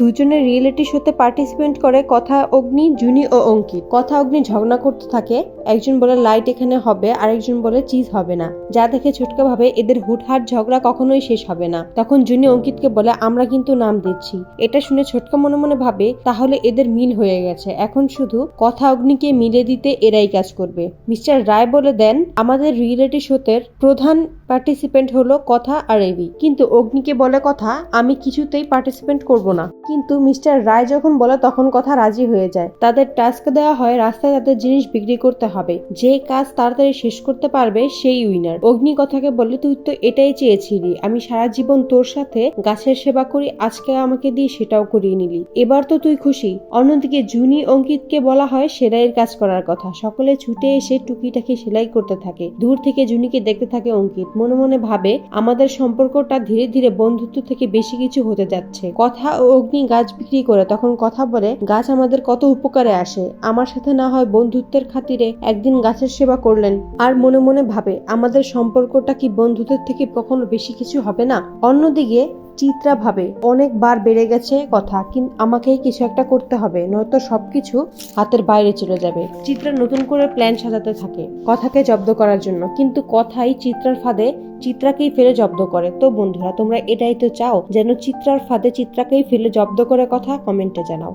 দুজনের রিয়েলিটি শোতে পার্টিসিপেন্ট করে কথা অগ্নি, জুনি ও অঙ্কিত। কথা অগ্নি ঝগড়া করতে থাকে, একজন বলে লাইট এখানে হবে, আরেকজন বলে চিজ হবে না। যা দেখে ছোটকা ভাবে এদের হুটহাট ঝগড়া কখনোই শেষ হবে না। তখন জুনি অঙ্কিতকে বলে, আমরা কিন্তু নাম দিচ্ছি। এটা শুনে ছোটকা মনে মনে ভাবে, তাহলে এদের মিল হয়ে গেছে। এখন শুধু কথা অগ্নিকে মিলে দিতে এরাই কাজ করবে। মিস্টার রায় বলে দেন, আমাদের রিয়েলিটি শোতে প্রধান পার্টিসিপেন্ট হলো কথা আর এবি কিন্তু অগ্নিকে বলে কথা, আমি কিছুতেই পার্টিসিপেন্ট করব না। কিন্তু মিস্টার রায় যখন বলে, তখন কথা রাজি হয়ে যায়। তাদের টাস্ক দেওয়া হয়, রাস্তায় তাদের জিনিস বিক্রি করতে হবে। যে কাজ তাড়াতাড়ি শেষ করতে পারবে, সেই উইনার অগ্নি কথাকে বলে তুই তো এটাই চেয়েছিলি। আমি সারা জীবন তোর সাথে গাছের সেবা করি, আজকে আমাকে দিয়ে সেটাও করিয়ে নিলি। এবার তো তুই খুশি। অন্যদিকে জুনি অঙ্কিতকে বলা হয়, সেলাইয়ের কাজ করার কথা। সকলে ছুটে এসে টুকিটাকি সেলাই করতে থাকে। দূর থেকে জুনিকে দেখতে থাকে অঙ্কিত। মনে মনে ভাবে, আমাদের সম্পর্কটা ধীরে ধীরে বন্ধুত্ব থেকে বেশি কিছু হতে যাচ্ছে। কথা ও অগ্নি গাছ বিক্রি করে তখন কথা বলে, গাছ আমাদের কত উপকারে আসে। আমার সাথে না হয় বন্ধুত্বের খাতিরে একদিন গাছের সেবা করলেন। আর মনে মনে ভাবে, আমাদের সম্পর্কটা কি বন্ধুত্বের থেকে কখনো বেশি কিছু হবে না? অন্যদিকে চিত্রা ভাবে অনেকবার বেড়ে গেছে কথা, কিন্তু আমাকেই কিছু একটা করতে হবে, নয়তো সবকিছু হাতের বাইরে চলে যাবে। চিত্রা নতুন করে প্ল্যান সাজাতে থাকে, কথাকে জব্দ করার জন্য। কিন্তু কথাই চিত্রার ফাঁদে, চিত্রাকেই ফেলে জব্দ করে। তো বন্ধুরা, তোমরা এটাই তো চাও, যেন চিত্রার ফাঁদে চিত্রাকেই ফেলে জব্দ করে কথা কমেন্টে জানাও।